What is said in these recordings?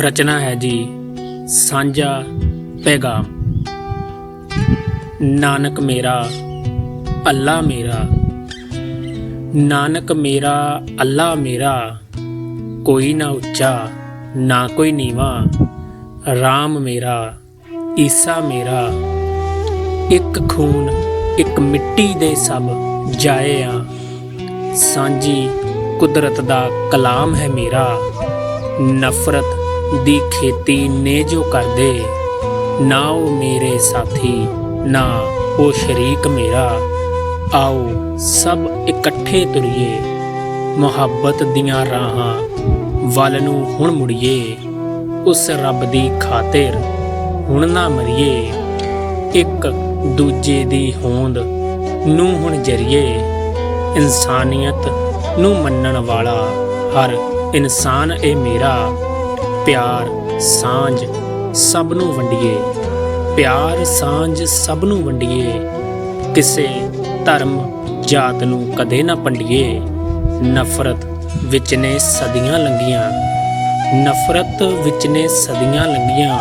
ਰਚਨਾ ਹੈ ਜੀ ਸਾਂਝਾ ਪੈਗਾਮ। ਨਾਨਕ ਮੇਰਾ, ਅੱਲਾ ਮੇਰਾ। ਨਾਨਕ ਮੇਰਾ, ਅੱਲਾ ਮੇਰਾ। ਕੋਈ ਨਾ ਉੱਚਾ, ਨਾ ਕੋਈ ਨੀਵਾ। RAM ਮੇਰਾ, ਈਸਾ ਮੇਰਾ। ਇੱਕ ਖੂਨ, ਇੱਕ ਮਿੱਟੀ ਦੇ ਸਭ ਜਾਏ ਆ। ਸਾਂਝੀ ਕੁਦਰਤ ਦਾ ਕਲਾਮ ਹੈ ਮੇਰਾ। ਨਫ਼ਰਤ ਦੀ ਖੇਤੀ ਨੇ ਜੋ ਕਰਦੇ, ਨਾ ਉਹ ਮੇਰੇ ਸਾਥੀ, ਨਾ ਉਹ ਸ਼ਰੀਕ ਮੇਰਾ। ਆਓ ਸਭ ਇਕੱਠੇ ਤੁਰੀਏ, ਮੁਹੱਬਤ ਦੀਆਂ ਰਾਹਾਂ ਵੱਲ ਨੂੰ ਹੁਣ ਮੁੜੀਏ। ਉਸ ਰੱਬ ਦੀ ਖਾਤਰ ਹੁਣ ਨਾ ਮਰੀਏ। ਇੱਕ ਦੂਜੇ ਦੀ ਹੋਂਦ ਨੂੰ ਹੁਣ ਜਰੀਏ। ਇਨਸਾਨੀਅਤ ਨੂੰ ਮੰਨਣ ਵਾਲਾ ਹਰ ਇਨਸਾਨ ਇਹ ਮੇਰਾ। ਪਿਆਰ ਸਾਂਝ ਸਭ ਨੂੰ ਵੰਡੀਏ। ਪਿਆਰ ਸਾਂਝ ਸਭ ਨੂੰ ਵੰਡੀਏ। ਕਿਸੇ ਧਰਮ ਜਾਤ ਨੂੰ ਕਦੇ ਨਾ ਪੰਡੀਏ। ਨਫ਼ਰਤ ਵਿੱਚ ਨੇ ਸਦੀਆਂ ਲੰਘੀਆਂ। ਨਫ਼ਰਤ ਵਿੱਚ ਨੇ ਸਦੀਆਂ ਲੰਘੀਆਂ।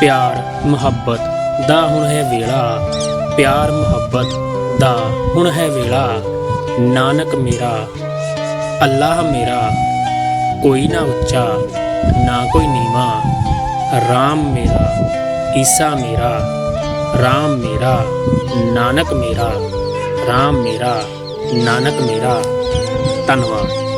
ਪਿਆਰ ਮੁਹੱਬਤ ਦਾ ਹੁਣ ਹੈ ਵੇਲਾ। ਪਿਆਰ ਮੁਹੱਬਤ ਦਾ ਹੁਣ ਹੈ ਵੇਲਾ। ਨਾਨਕ ਮੇਰਾ, ਅੱਲਾਹ ਮੇਰਾ, ਕੋਈ ਨਾ ਉੱਚਾ। ਨਾ ਕੋਈ ਨੀਵਾ RAM ਮੇਰਾ, ਈਸਾ ਮੇਰਾ RAM ਮੇਰਾ, ਨਾਨਕ ਮੇਰਾ RAM ਮੇਰਾ, ਨਾਨਕ ਮੇਰਾ। ਧੰਨਵਾਦ।